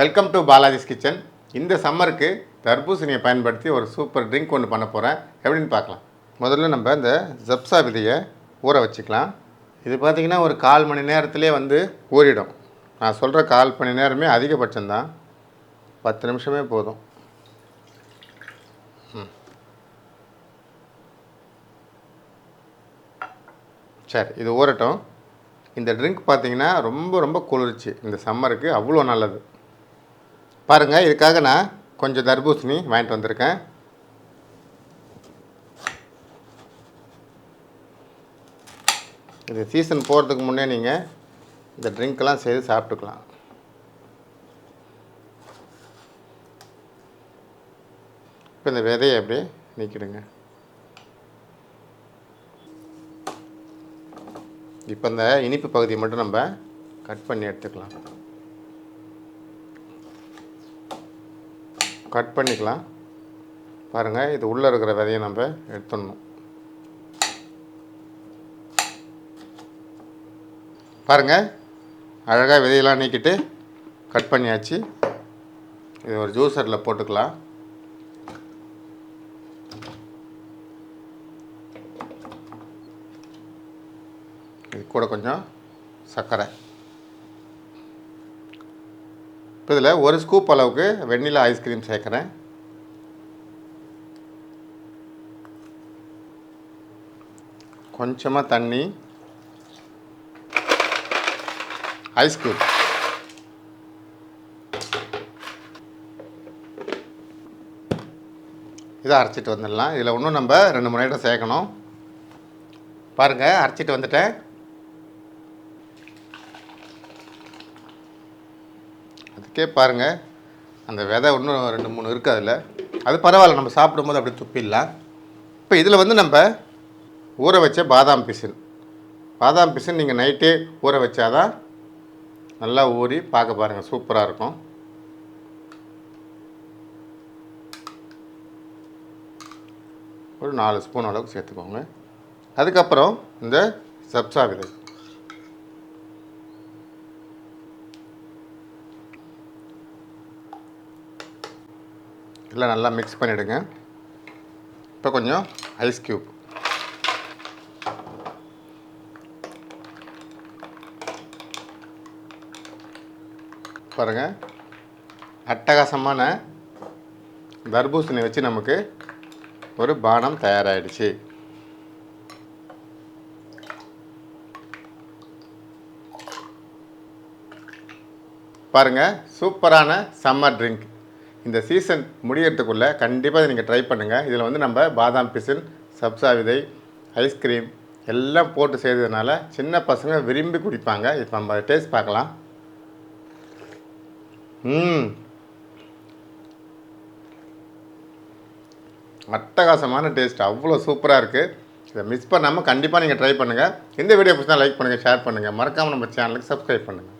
Welcome to Balaji's kitchen இந்த சம்மருக்கு தர்பூசணியை பயன்படுத்தி ஒரு சூப்பர் ட்ரிங்க் ஒன்று பண்ண போகிறேன் எப்படின்னு பார்க்கலாம். முதல்ல நம்ம இந்த ஜப்சா விதையை ஊற வச்சுக்கலாம். இது பார்த்திங்கன்னா ஒரு கால் மணி நேரத்திலே வந்து ஊறிடும். நான் சொல்கிற கால் மணி நேரமே அதிகபட்சம்தான். பத்து நிமிஷமே போதும். சரி இது ஊறட்டும். இந்த ட்ரிங்க் பார்த்திங்கன்னா ரொம்ப ரொம்ப குளிர்ச்சி. இந்த சம்மருக்கு அவ்வளோ நல்லது. பாருங்கள் இதுக்காக நான் கொஞ்சம் தர்பூசணி வாங்கிட்டு வந்திருக்கேன். இது சீசன் போகிறதுக்கு முன்னே நீங்கள் இந்த ட்ரிங்க்லாம் செய்து சாப்பிட்டுக்கலாம். இப்போ இந்த விதையை அப்படியே நீக்கிடுங்க. இப்போ இந்த இனிப்பு பகுதியை மட்டும் நம்ம கட் பண்ணி எடுத்துக்கலாம். கட் பண்ணிக்கலாம். பாருங்கள் இது உள்ளே இருக்கிற விதையை நம்ம எடுத்துடணும். பாருங்கள் அழகாக விதையெல்லாம் நீக்கிட்டு கட் பண்ணியாச்சு. இது ஒரு ஜூஸரில் போட்டுக்கலாம். இது கூட கொஞ்சம் சர்க்கரை. இப்போ இதில் ஒரு ஸ்கூப் அளவுக்கு வெண்ணிலா ஐஸ்கிரீம் சேர்க்குறேன். கொஞ்சமாக தண்ணி. ஐஸ் க்யூப் இதை அரைச்சிட்டு வந்துடலாம். இதில் இன்னும் நம்ம ரெண்டு மணி நேரம் சேர்க்கணும். பாருங்கள் அரைச்சிட்டு வந்துட்டேன். அதுக்கே பாருங்கள் அந்த விதை இன்னும் ரெண்டு மூணு இருக்குது அதில். அது பரவாயில்ல நம்ம சாப்பிடும்போது அப்படி துப்பிடலாம். இப்போ இதில் வந்து நம்ம ஊற வச்ச பாதாம் பிசின். பாதாம் பிசின் நீங்கள் நைட்டே ஊற வச்சாதான் நல்லா ஊறி பார்க்க பாருங்கள் சூப்பராக இருக்கும். ஒரு நாலு ஸ்பூன் அளவுக்கு சேர்த்துக்கோங்க. அதுக்கப்புறம் இந்த சப்சா விதை. எல்லாம் நல்லா மிக்ஸ் பண்ணிவிடுங்க இப்போ கொஞ்சம் ஐஸ் க்யூப் பாருங்கள் அட்டகாசமான தர்பூசணி வச்சு நமக்கு ஒரு பானம் தயாராகிடுச்சு பாருங்கள் சூப்பரான சம்மர் ட்ரிங்க் இந்த சீசன் முடியறதுக்குள்ளே கண்டிப்பாக நீங்கள் ட்ரை பண்ணுங்கள் இதில் வந்து நம்ம பாதாம் பிசின் சப்சா விதை ஐஸ்கிரீம் எல்லாம் போட்டு செய்ததுனால சின்ன பசங்க விரும்பி குடிப்பாங்க. இப்போ நம்ம டேஸ்ட் பார்க்கலாம். ம். அட்டகாசமான டேஸ்ட் அவ்வளோ சூப்பராக இருக்குது இதை மிஸ் பண்ணாமல் கண்டிப்பாக நீங்கள் ட்ரை பண்ணுங்கள் இந்த வீடியோ பிடிச்சா லைக் பண்ணுங்கள் ஷேர் பண்ணுங்கள் மறக்காமல் நம்ம சேனலுக்கு சப்ஸ்கிரைப் பண்ணுங்கள்